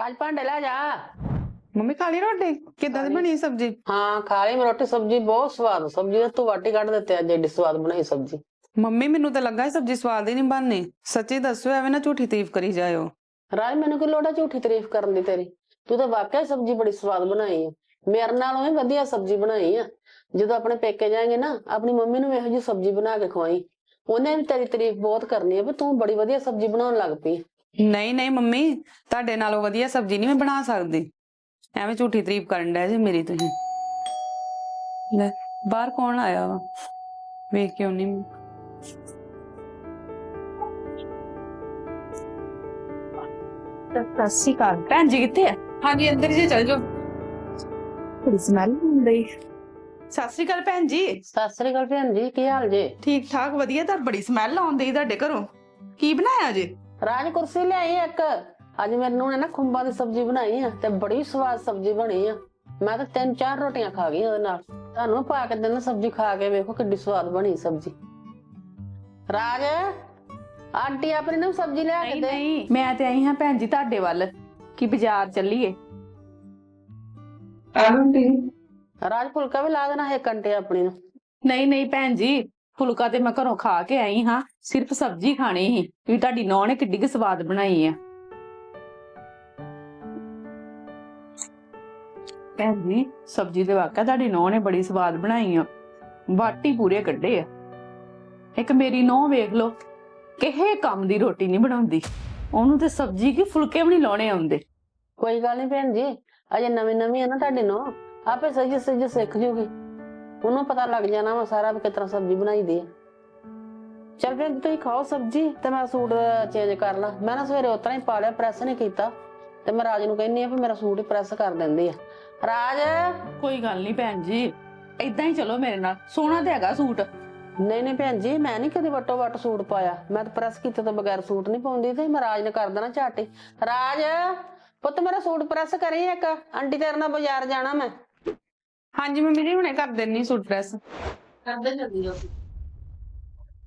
ਰਾਜ ਭਾਂਡੇ ਲੈ ਜਾ। ਮੰਮੀ ਖਾ ਲਈ ਰੋਟੀ? ਕਿੱਦਾਂ ਦੀ ਬਣੀ ਸਬਜ਼ੀ? ਹਾਂ ਖਾ ਲਈ ਮੈਂ ਰੋਟੀ। ਸਬਜ਼ੀ ਬਹੁਤ ਸਵਾਦ। ਸਬਜ਼ੀ ਦਾ ਤੂੰ ਵਾਟੀ ਕੱਢ ਦਿੱਤੇ ਅੱਜ ਏਡੀ ਸਵਾਦ ਬਣਾਈ ਸਬਜ਼ੀ। ਮੰਮੀ ਮੈਨੂੰ ਤਾਂ ਲੱਗਾ ਸਬਜ਼ੀ ਸਵਾਦ ਹੀ ਨਹੀਂ ਬਣਨੀ। ਸੱਚੀ ਦੱਸੋ ਐਵੇਂ ਨਾ ਝੂਠੀ ਤਾਰੀਫ ਕਰੀ ਜਾਇਓ। ਰਾਜ ਮੈਨੂੰ ਕੀ ਲੋੜ ਝੂਠੀ ਤਾਰੀਫ ਕਰਨ ਦੀ ਤੇਰੀ? ਤੂੰ ਤਾਂ ਵਾਕਿਆ ਸਬਜ਼ੀ ਬੜੀ ਸਵਾਦ ਬਣਾਈ ਹੈ ਮੇਰੇ ਨਾਲੋਂ ਵੀ ਵਧੀਆ ਸਬਜ਼ੀ ਬਣਾਈ ਆ। ਜਦੋਂ ਆਪਣੇ ਪੇਕੇ ਜਾਏਂਗੇ ਨਾ ਆਪਣੀ ਮੰਮੀ ਨੂੰ ਇਹੋ ਜਿਹੀ ਸਬਜ਼ੀ ਬਣਾ ਕੇ ਖਵਾਈ। ਉਹਨੇ ਵੀ ਤੇਰੀ ਤਾਰੀਫ ਬਹੁਤ ਕਰਨੀ ਹੈ ਵੀ ਤੂੰ ਬੜੀ ਵਧੀਆ ਸਬਜ਼ੀ ਬਣਾਉਣ ਲੱਗ ਪਈ। ਨਹੀਂ ਨਹੀਂ ਮੰਮੀ ਤੁਹਾਡੇ ਨਾਲੋਂ ਵਧੀਆ ਸਬਜ਼ੀ ਨਹੀਂ ਮੈਂ ਬਣਾ ਸਕਦੀ। ਐਵੇਂ ਝੂਠੀ ਤਾਰੀਫ ਕਰਨ ਡਿਆ ਜੇ ਮੇਰੀ ਤੁਸੀਂ। ਲੈ ਬਾਹਰ ਕੌਣ ਆਇਆ ਵਾ? ਵੇਖ ਕੇ ਉਹਨੇ ਸਤਿ ਸ਼੍ਰੀ ਅਕਾਲ। ਭੈਣ ਜੀ ਕਿੱਥੇ ਆ? ਹਾਂਜੀ ਅੰਦਰ ਜੀ ਚਲ ਜਾਓ। ਬੜੀ ਸਮੈਲ ਹੁੰਦੀ ਸਤਿ ਸ਼੍ਰੀ ਅਕਾਲ ਭੈਣ ਜੀ। ਸਤਿ ਸ੍ਰੀ ਅਕਾਲ ਭੈਣ ਜੀ ਕੀ ਹਾਲ ਜੇ? ਠੀਕ ਠਾਕ ਵਧੀਆ। ਤਾਂ ਬੜੀ ਸਮੈਲ ਆਉਂਦੀ ਤੁਹਾਡੇ ਘਰੋਂ। ਕੀ ਬਣਾਇਆ ਜੀ? ਰਾਜ ਕੁਰਸੀ ਲਿਆਈ ਇੱਕ। ਅੱਜ ਮੈਨੂੰ ਨੇ ਨਾ ਖੁੰਬਾਂ ਦੀ ਸਬਜ਼ੀ ਬਣਾਈ ਆ ਤੇ ਬੜੀ ਸਵਾਦ ਸਬਜ਼ੀ ਬਣੀ ਆ। ਮੈਂ ਤਾਂ ਤਿੰਨ ਚਾਰ ਰੋਟੀਆਂ ਖਾ ਗਈ ਉਹਦੇ ਨਾਲ। ਤੁਹਾਨੂੰ ਪਾ ਕੇ ਦਿਨ ਸਬਜ਼ੀ ਖਾ ਕੇ ਵੇਖੋ ਕਿੱਡੀ ਸਵਾਦ ਬਣੀ ਸਬਜ਼ੀ। ਰਾਜ ਆਂਟੀ ਆਪਣੀ ਨੂੰ ਸਬਜ਼ੀ ਲਿਆ ਕੇ ਨਹੀਂ ਦੇ। ਨਹੀਂ ਮੈਂ ਤੇ ਆਈ ਹਾਂ ਭੈਣ ਜੀ ਤੁਹਾਡੇ ਵੱਲ ਕਿ ਬਾਜ਼ਾਰ ਚੱਲੀਏ। ਰਾਜ ਫੁਲਕਾ ਵੀ ਲਾ ਦੇਣਾ ਇੱਕ ਘੰਟੇ ਆਪਣੀ ਨੂੰ। ਨਹੀਂ ਨਹੀਂ ਭੈਣ ਜੀ ਫੁਲਕਾ ਤੇ ਮੈਂ ਘਰੋਂ ਖਾ ਕੇ ਆਈ ਹਾਂ, ਸਿਰਫ ਸਬਜ਼ੀ ਖਾਣੀ ਸੀ, ਵੀ ਤੁਹਾਡੀ ਨੌਂ ਨੇ ਕਿੱਡੀ ਕੁ ਸਵਾਦ ਬਣਾਈ ਆ। ਭੈਣ ਜੀ, ਸਬਜ਼ੀ ਦੇ ਵਾਕਿਆ ਤੁਹਾਡੀ ਨੌਂ ਨੇ ਬੜੀ ਸਵਾਦ ਬਣਾਈ ਆ। ਬਾਟੀ ਪੂਰੇ ਕੱਢੇ ਆ। ਇੱਕ ਮੇਰੀ ਨੌਂ ਵੇਖ ਲਓ, ਕਿਹੇ ਕੰਮ ਦੀ ਰੋਟੀ ਨਹੀਂ ਬਣਾਉਂਦੀ। ਉਹਨੂੰ ਤੇ ਸਬਜ਼ੀ ਕੀ ਫੁਲਕੇ ਵੀ ਨਹੀਂ ਲਾਉਣੇ ਆਉਂਦੇ। ਕੋਈ ਗੱਲ ਨਹੀਂ ਭੈਣ ਜੀ, ਅਜੇ ਨਵੇਂ ਨਵੇਂ ਆ ਨਾ ਤੁਹਾਡੇ ਨੂੰ, ਆਪੇ ਸਹੀ ਸਹੀ ਸਿੱਖ ਜੂਗੀ। ਉਹਨੂੰ ਪਤਾ ਲੱਗ ਜਾਣਾ ਵਾ ਸਾਰਾ ਵੀ ਕਿਸ ਤਰ੍ਹਾਂ ਸਬਜ਼ੀ ਬਣਾਈ ਦੀ ਆ। ਚੱਲ ਫਿਰ ਤੁਸੀਂ ਖਾਓ ਸਬਜ਼ੀ ਤੇ ਮੈਂ ਸੂਟ ਚੇਂਜ ਕਰ ਲਾਂ। ਮੈਂ ਨਾ ਸਵੇਰੇ ਉਤਰਾ ਹੀ ਪਾ ਲਿਆ ਪ੍ਰੈਸ ਨਹੀਂ ਕੀਤਾ। ਤੇ ਮੈਂ ਰਾਜ ਨੂੰ ਕਹਿੰਨੀ ਆ ਵੀ ਮੇਰਾ ਸੂਟ ਹੀ ਪ੍ਰੈਸ ਕਰ ਦਿੰਦੀ ਆ। ਰਾਜ! ਕੋਈ ਗੱਲ ਨਹੀਂ ਭੈਣ ਜੀ ਏਦਾਂ ਹੀ ਚਲੋ ਮੇਰੇ ਨਾਲ। ਸੋਹਣਾ ਤੇ ਹੈਗਾ ਸੂਟ। ਨਹੀਂ ਨਹੀਂ ਭੈਣ ਜੀ ਮੈਂ ਨਹੀਂ ਕਦੇ ਵਟੋ ਵਟ ਸੂਟ ਪਾਇਆ। ਮੈਂ ਤਾਂ ਪ੍ਰੈਸ ਕੀਤੇ ਤੋਂ ਬਗੈਰ ਸੂਟ ਨਹੀਂ ਪਾਉਂਦੀ ਤੇ ਮੈਂ ਰਾਜ ਨੇ ਕਰ ਦੇਣਾ ਝਾਟੀ। ਰਾਜ! ਪੁੱਤ ਮੇਰਾ ਸੂਟ ਪ੍ਰੈਸ ਕਰੀ ਇੱਕ। ਆਂਟੀ ਤੇਰੇ ਨਾਲ ਬਾਜ਼ਾਰ ਜਾਣਾ ਮੈਂ। ਹਾਂਜੀ ਮੰਮੀ ਜੀ ਹੁਣੇ ਕਰ ਦੇਣੀ ਸੂਟ ਪ੍ਰੈਸ ਕਰਦੇ ਜਲਦੀ ਹੋ।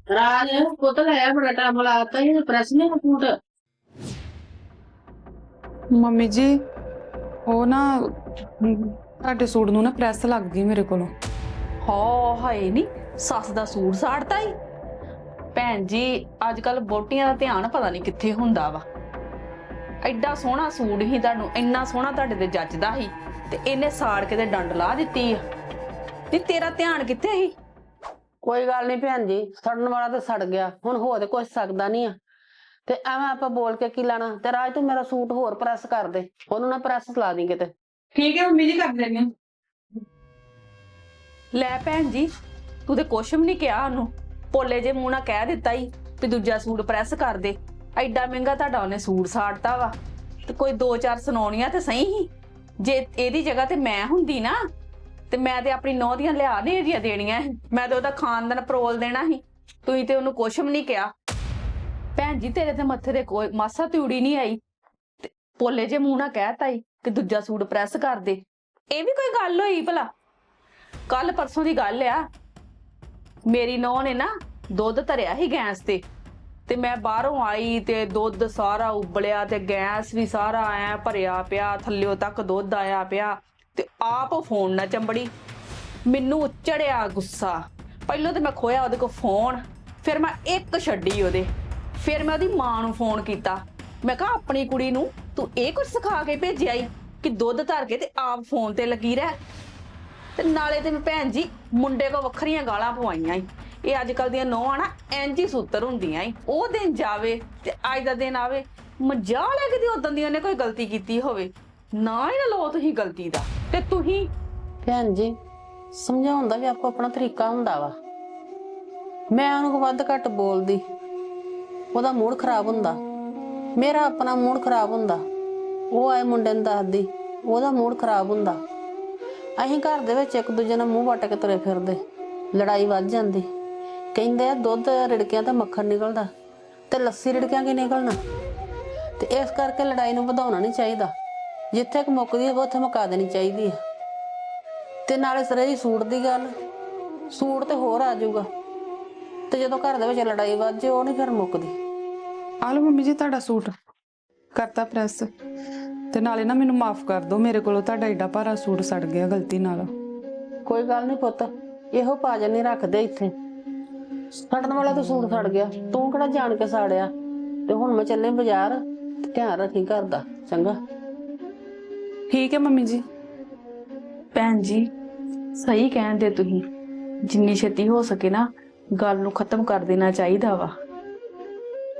ਰਾਜ ਪੁੱਤ ਲੈ ਬੜਾ ਟਾਈਮ ਲਾਤਾ ਇਹ ਪ੍ਰੈਸ ਨਹੀਂ ਸੂਟ। ਮੰਮੀ ਜੀ ਉਹ ਨਾ ਤੁਹਾਡੇ ਸੂਟ ਨੂੰ ਨਾ ਪ੍ਰੈਸ ਲੱਗ ਗਈ ਮੇਰੇ ਕੋਲੋਂ। ਹੋ ਹਾਏ ਨਹੀਂ ਸੱਸ ਦਾ ਸੂਟ ਸਾੜਤਾ ਹੀ ਭੈਣ ਜੀ ਅੱਜ ਕੱਲ ਬੋਟੀਆਂ ਦਾ ਧਿਆਨ ਪਤਾ ਨਹੀਂ ਕਿੱਥੇ ਹੁੰਦਾ ਵਾ। ਐਡਾ ਸੋਹਣਾ ਸੂਟ ਹੀ ਤੁਹਾਨੂੰ ਇੰਨਾ ਸੋਹਣਾ ਤੁਹਾਡੇ ਤੇ ਜੱਜਦਾ ਸੀ। ਤੇ ਇਹਨੇ ਸਾੜ ਕੇ ਤੇ ਡੰਡ ਲਾ ਦਿੱਤੀ ਆ। ਤੇ ਤੇਰਾ ਧਿਆਨ ਕਿੱਥੇ ਸੀ? ਕੋਈ ਗੱਲ ਨਹੀਂ ਭੈਣ ਜੀ ਸੜਨ ਵਾਲਾ ਤੇ ਸੜ ਗਿਆ ਹੁਣ ਹੋ ਤੇ ਕੁਝ ਸਕਦਾ ਨਹੀਂ ਆ। ਤੇ ਐਵੇਂ ਆਪਾਂ ਬੋਲ ਕੇ ਕੀ ਲੈਣਾ? ਤੇ ਰਾਜ ਤੂੰ ਮੇਰਾ ਸੂਟ ਹੋਰ ਪ੍ਰੈਸ ਕਰ ਦੇ ਉਹਨੂੰ ਨਾ ਪ੍ਰੈਸ ਲਾ ਦੀ ਕਿਤੇ। ਠੀਕ ਹੈ ਮੰਮੀ ਜੀ ਕਰ ਦੇਣੀ ਲੈ ਭੈਣ ਜੀ ਤੂੰ ਤੇ ਕੁਛ ਵੀ ਨਹੀਂ ਕਿਹਾ ਉਹਨੂੰ। ਪੋਲੇ ਜੇ ਮੂੰਹ ਨਾਲ ਕਹਿ ਦਿੱਤਾ ਹੀ ਵੀ ਦੂਜਾ ਸੂਟ ਪ੍ਰੈਸ ਕਰ ਦੇ। ਐਡਾ ਮਹਿੰਗਾ ਤੁਹਾਡਾ ਉਹਨੇ ਸੂਟ ਸਾੜਤਾ ਵਾ। ਤੇ ਕੋਈ ਦੋ ਚਾਰ ਸੁਣਾਉਣੀਆਂ ਤੇ ਸਹੀ ਹੀ ਜੇ ਇਹਦੀ ਜਗ੍ਹਾ ਤੇ ਮੈਂ ਹੁੰਦੀ ਨਾ, ਤੇ ਮੈਂ ਤੇ ਆਪਣੀ ਨੌਂ ਦੀਆਂ ਲਿਆ ਨੇ ਇਹਦੀਆਂ ਦੇਣੀਆਂ ਸੀ। ਮੈਂ ਤੇ ਉਹਦਾ ਖਾਨਦਾਨ ਪਰੋਲ ਦੇਣਾ ਸੀ। ਤੁਸੀਂ ਤੇ ਉਹਨੂੰ ਕੁਛ ਵੀ ਨਹੀਂ ਕਿਹਾ। ਭੈਣ ਜੀ, ਤੇਰੇ ਤੇ ਮੱਥੇ ਤੇ ਕੋਈ ਮਾਸਾ ਤਿਉੜੀ ਨਹੀਂ ਆਈ। ਤੇ ਪੋਲੇ ਜੇ ਮੂੰਹ ਨਾ ਕਹਿਤਾ ਹੀ ਕਿ ਦੂਜਾ ਸੂਟ ਪ੍ਰੈਸ ਕਰ ਦੇ। ਇਹ ਵੀ ਕੋਈ ਗੱਲ ਹੋਈ ਭਲਾ? ਕੱਲ ਪਰਸੋਂ ਦੀ ਗੱਲ ਆ। ਮੇਰੀ ਨੌਂ ਨੇ ਨਾ ਦੁੱਧ ਧਰਿਆ ਸੀ ਗੈਸ ਤੇ। ਤੇ ਮੈਂ ਬਾਹਰੋਂ ਆਈ ਤੇ ਦੁੱਧ ਸਾਰਾ ਉਬਲਿਆ ਤੇ ਗੈਸ ਵੀ ਸਾਰਾ ਐ ਭਰਿਆ ਪਿਆ, ਥੱਲਿਓ ਤੱਕ ਦੁੱਧ ਆਇਆ ਪਿਆ ਤੇ ਆਪ ਫੋਨ ਨਾ ਚੰਬੜੀ। ਮੈਨੂੰ ਚੜਿਆ ਗੁੱਸਾ। ਪਹਿਲਾਂ ਤੇ ਮੈਂ ਖੋਇਆ ਉਹਦੇ ਕੋਲ ਫੋਨ, ਫਿਰ ਮੈਂ ਇੱਕ ਛੱਡੀ ਉਹਦੇ। ਫਿਰ ਮੈਂ ਉਹਦੀ ਮਾਂ ਨੂੰ ਫੋਨ ਕੀਤਾ। ਮੈਂ ਕਿਹਾ, ਆਪਣੀ ਕੁੜੀ ਨੂੰ ਤੂੰ ਇਹ ਕੁਝ ਸਿਖਾ ਕੇ ਭੇਜਿਆ ਈ ਕਿ ਦੁੱਧ ਧਰ ਕੇ ਤੇ ਆਪ ਫੋਨ ਤੇ ਲੱਗੀ ਰਹਿ। ਤੇ ਨਾਲੇ ਤੇ ਮੈਂ ਭੈਣ ਜੀ ਮੁੰਡੇ ਕੋ ਵੱਖਰੀਆਂ ਗਾਲਾਂ ਪਵਾਈਆਂ ਈ। ਇਹ ਅੱਜ ਕੱਲ ਦੀਆਂ ਨੋਹਾਂ ਨਾ ਇੰਜ ਹੀ ਸੂਤਰ ਹੁੰਦੀਆਂ ਈ। ਉਹ ਦਿਨ ਜਾਵੇ ਤੇ ਅੱਜ ਦਾ ਦਿਨ ਆਵੇ, ਮਜਾਲ ਹੈ ਕਿਤੇ ਉਦੋਂ ਦੀ ਉਹਨੇ ਕੋਈ ਗਲਤੀ ਕੀਤੀ ਹੋਵੇ। ਨਾ ਹੀ ਨਾ ਲਓ ਤੁਸੀਂ ਗਲਤੀ ਦਾ। ਤੇ ਤੁਸੀਂ ਭੈਣ ਜੀ, ਸਮਝਾਉਣ ਦਾ ਵੀ ਆਪੋ ਆਪਣਾ ਤਰੀਕਾ ਹੁੰਦਾ ਵਾ। ਮੈਂ ਉਹਨੂੰ ਵੱਧ ਘੱਟ ਬੋਲਦੀ। ਉਹਦਾ ਮੂਡ ਖਰਾਬ ਹੁੰਦਾ। ਮੇਰਾ ਆਪਣਾ ਮੂਡ ਖਰਾਬ ਹੁੰਦਾ। ਉਹ ਆਏ ਮੁੰਡੇ ਨੂੰ ਦੱਸਦੀ, ਉਹਦਾ ਮੂਡ ਖਰਾਬ ਹੁੰਦਾ। ਅਸੀਂ ਘਰ ਦੇ ਵਿੱਚ ਇੱਕ ਦੂਜੇ ਨਾਲ ਮੂੰਹ ਵੱਟ ਕੇ ਤੁਰੇ ਫਿਰਦੇ। ਲੜਾਈ ਵੱਧ ਜਾਂਦੀ। ਕਹਿੰਦੇ ਆ ਦੁੱਧ ਰਿੜਕਿਆਂ ਤੇ ਮੱਖਣ ਨਿਕਲਦਾ ਤੇ ਲੱਸੀ ਰਿੜਕਿਆਂ ਕੀ ਨਿਕਲਣਾ? ਤੇ ਇਸ ਕਰਕੇ ਲੜਾਈ ਨੂੰ ਵਧਾਉਣਾ ਨਹੀਂ ਚਾਹੀਦਾ। ਜਿੱਥੇ ਕੁ ਮੁੱਕਦੀ ਹੈ ਉੱਥੇ ਮੁਕਾ ਦੇਣੀ ਚਾਹੀਦੀ ਹੈ ਤੇ ਨਾਲੇ ਸਰੇ ਜੀ ਸੂਟ ਦੀ ਗੱਲ ਸੂਟ ਤੇ ਹੋਰ ਆ ਜਾਊਗਾ। ਤੇ ਜਦੋਂ ਘਰ ਦੇ ਵਿੱਚ ਲੜਾਈ ਵੱਧ ਜੇ ਉਹ ਨਹੀਂ ਫਿਰ ਮੁੱਕਦੀ। ਆ ਲਓ ਮੰਮੀ ਜੀ ਤੁਹਾਡਾ ਸੂਟ ਕਰਤਾ ਪ੍ਰੈਸ। ਤੇ ਨਾਲੇ ਨਾ ਮੈਨੂੰ ਮਾਫ ਕਰ ਦਿਓ ਮੇਰੇ ਕੋਲੋਂ ਤੁਹਾਡਾ ਏਡਾ ਭਾਰਾ ਸੂਟ ਸੜ ਗਿਆ ਗਲਤੀ ਨਾਲ। ਕੋਈ ਗੱਲ ਨਹੀਂ ਪੁੱਤ ਇਹੋ ਭਾਜਨ ਨਹੀਂ ਰੱਖਦੇ ਇੱਥੇ। ਸੜਨ ਵਾਲਾ ਤਾਂ ਸੂਟ ਫੜ ਗਿਆ। ਤੂੰ ਕਿਹੜਾ ਜਾਣ ਕੇ ਸਾੜਿਆ? ਤੇ ਹੁਣ ਮੈਂ ਚੱਲੇ ਬਾਜ਼ਾਰ ਧਿਆਨ ਰੱਖੀ ਘਰ ਦਾ, ਚੰਗਾ? ਠੀਕ ਹੈ ਮੰਮੀ ਜੀ। ਭੈਣ ਜੀ, ਸਹੀ ਕਹਿੰਦੇ ਤੁਸੀਂ। ਜਿੰਨੀ ਛੇਤੀ ਹੋ ਸਕੇ ਨਾ, ਗੱਲ ਨੂੰ ਖਤਮ ਕਰ ਦੇਣਾ ਚਾਹੀਦਾ ਵਾ।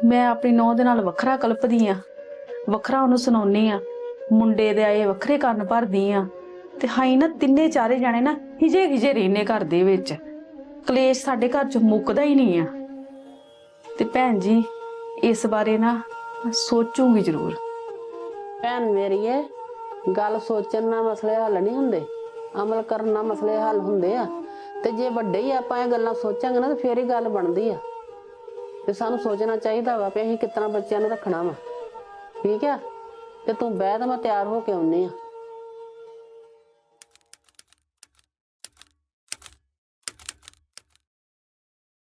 ਮੈਂ ਆਪਣੀ ਨੌਂ ਦੇ ਨਾਲ ਵੱਖਰਾ ਕਲਪਦੀ ਆ। ਵੱਖਰਾ ਉਹਨੂੰ ਸੁਣਾਉਣੀ ਆ। ਮੁੰਡੇ ਦੇ ਆਏ ਵੱਖਰੇ ਕੰਨ ਭਰਦੀ ਆ। ਤੇ ਹਾਈ ਨਾ, ਤਿੰਨੇ ਚਾਰੇ ਜਾਣੇ ਨਾ ਹਿਜੇ ਹਿਜੇ ਰਹਿਨੇ ਘਰ ਦੇ ਵਿੱਚ। ਕਲੇਸ਼ ਸਾਡੇ ਘਰ ਚ ਮੁੱਕਦਾ ਹੀ ਨਹੀਂ ਆ। ਤੇ ਭੈਣ ਜੀ, ਇਸ ਬਾਰੇ ਨਾ ਮੈਂ ਸੋਚੂਗੀ ਜ਼ਰੂਰ। ਭੈਣ ਮੇਰੀਏ ਗੱਲ ਸੋਚਣ ਨਾਲ ਮਸਲੇ ਹੱਲ ਨਹੀਂ ਹੁੰਦੇ। ਅਮਲ ਕਰਨ ਨਾਲ ਮਸਲੇ ਹੱਲ ਹੁੰਦੇ ਆ। ਤੇ ਜੇ ਵੱਡੇ ਹੀ ਆਪਾਂ ਇਹ ਗੱਲਾਂ ਸੋਚਾਂਗੇ ਨਾ, ਤਾਂ ਫੇਰ ਹੀ ਗੱਲ ਬਣਦੀ ਆ। ਤੇ ਸਾਨੂੰ ਸੋਚਣਾ ਚਾਹੀਦਾ ਵਾ ਵੀ ਅਸੀਂ ਕਿਤਨਾ ਬੱਚਿਆਂ ਨੂੰ ਰੱਖਣਾ ਵਾ। ਠੀਕ ਆ? ਤੇ ਤੂੰ ਬਹਿ ਤਾਂ ਮੈਂ ਤਿਆਰ ਹੋ ਕੇ ਆਉਨੇ ਆ।